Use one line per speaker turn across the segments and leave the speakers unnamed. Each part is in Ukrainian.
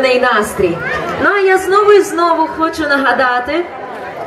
настрій. Ну а я знову і знову хочу нагадати,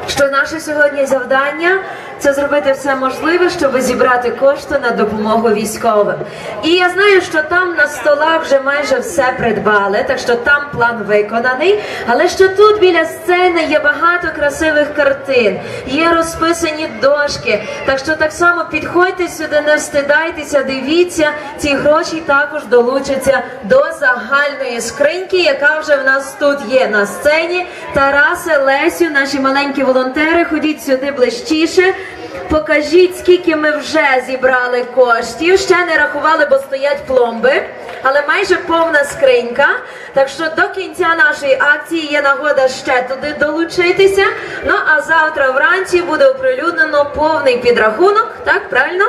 що наше сьогодні завдання це зробити все можливе, щоб зібрати кошти на допомогу військовим. І я знаю, що там на столах вже майже все придбали, так що там план виконаний. Але що тут біля сцени є багато красивих картин, є розписані дошки. Так що так само підходьте сюди, не встидайтеся, дивіться, ці гроші також долучаться до загальної скриньки, яка вже в нас тут є на сцені. Тарасе, Лесю, наші маленькі волонтери, ходіть сюди ближчіше. Покажіть, скільки ми вже зібрали коштів. Ще не рахували, бо стоять пломби, але майже повна скринька. Так що до кінця нашої акції є нагода ще туди долучитися. Ну а завтра вранці буде оприлюднено повний підрахунок. Так, правильно?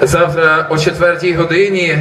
Завтра о четвертій годині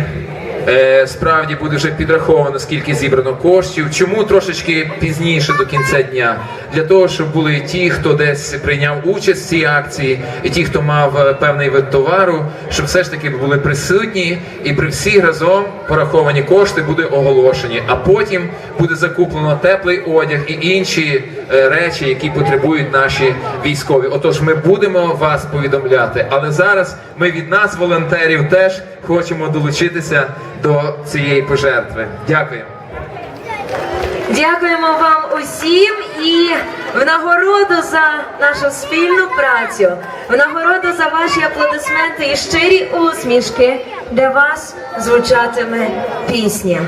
справді буде вже підраховано, скільки зібрано коштів. Чому трошечки пізніше до кінця дня? Для того, щоб були ті, хто десь прийняв участь в цій акції, і ті, хто мав е, певний вид товару, щоб все ж таки були присутні, і при всіх разом пораховані кошти буде оголошені. А потім буде закуплено теплий одяг і інші е, речі, які потребують наші військові. Отож, ми будемо вас повідомляти, але зараз ми від нас, волонтерів, теж хочемо долучитися до цієї пожертви. Дякуємо.
Дякуємо вам усім і в нагороду за нашу спільну працю, в нагороду за ваші аплодисменти і щирі усмішки, де вас звучатиме пісня.